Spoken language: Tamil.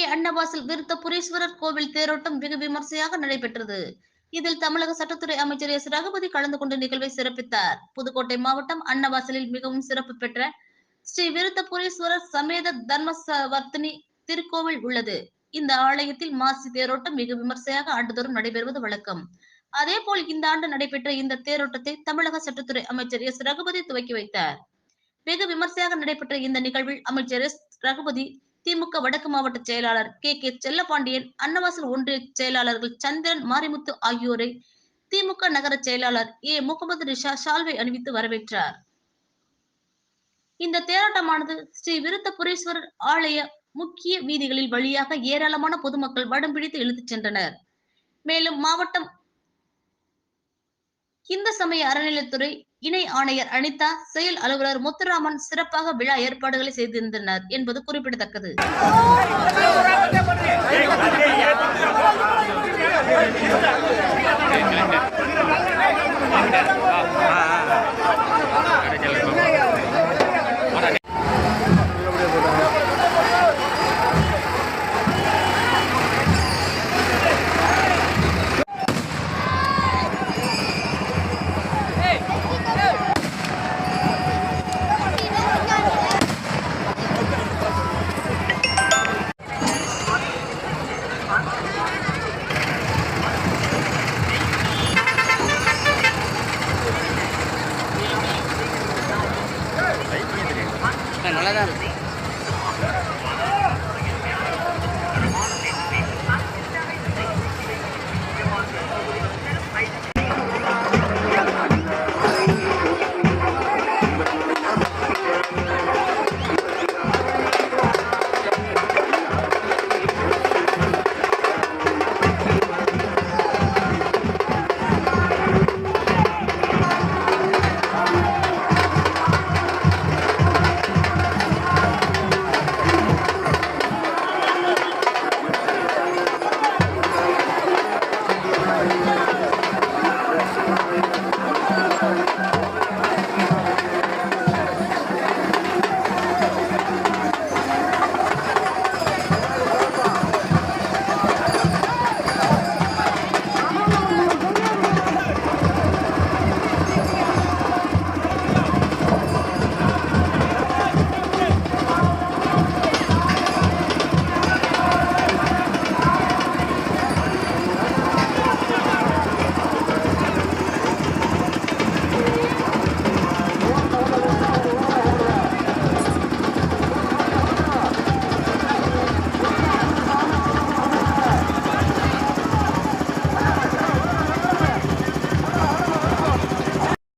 அருகே அன்னவாசல் விருத்த புரீஸ்வரர் கோவில் தேரோட்டம் வெகு விமர்சையாக நடைபெற்றது. இதில் தமிழக சட்டத்துறை அமைச்சர் எஸ். ரகுபதி கலந்து கொண்டு நிகழ்வை சிறப்பித்தார். புதுக்கோட்டை மாவட்டம் அன்னவாசலில் மிகவும் சிறப்பு பெற்ற ஸ்ரீ விருத்தபுரீஸ்வரர் சமேத தர்மசவர்த்தினி திருக்கோவில் உள்ளது. இந்த ஆலயத்தில் மாசி தேரோட்டம் மிக விமர்சையாக ஆண்டுதோறும் நடைபெறுவது வழக்கம். அதே போல் இந்த ஆண்டு நடைபெற்ற இந்த தேரோட்டத்தை தமிழக சட்டத்துறை அமைச்சர் எஸ். ரகுபதி துவக்கி வைத்தார். வெகு விமர்சையாக நடைபெற்ற இந்த நிகழ்வில் அமைச்சர் எஸ். ரகுபதி திமுக வடக்கு மாவட்ட செயலாளர் கே கே செல்லபாண்டியன் அன்னவாசல் ஒன்றிய செயலாளர்கள் சந்திரன் மாரிமுத்து ஆகியோரை திமுக நகர செயலாளர் ஏ. முகமது ரிஷா ஷால்வை அணிவித்து வரவேற்றார். இந்த தேரோட்டமானது ஸ்ரீ விருத்தபுரீஸ்வரர் ஆலய முக்கிய வீதிகளில் வழியாக ஏராளமான பொதுமக்கள் வடம் பிடித்து இழுத்துச் சென்றனர். மேலும் மாவட்டம் இந்து சமய அறநிலைத்துறை இணை ஆணையர் அனிதா செயல் அலுவலர் முத்துராமன் சிறப்பாக விழா ஏற்பாடுகளை செய்திருந்தனர் என்பது குறிப்பிடத்தக்கது. Adam.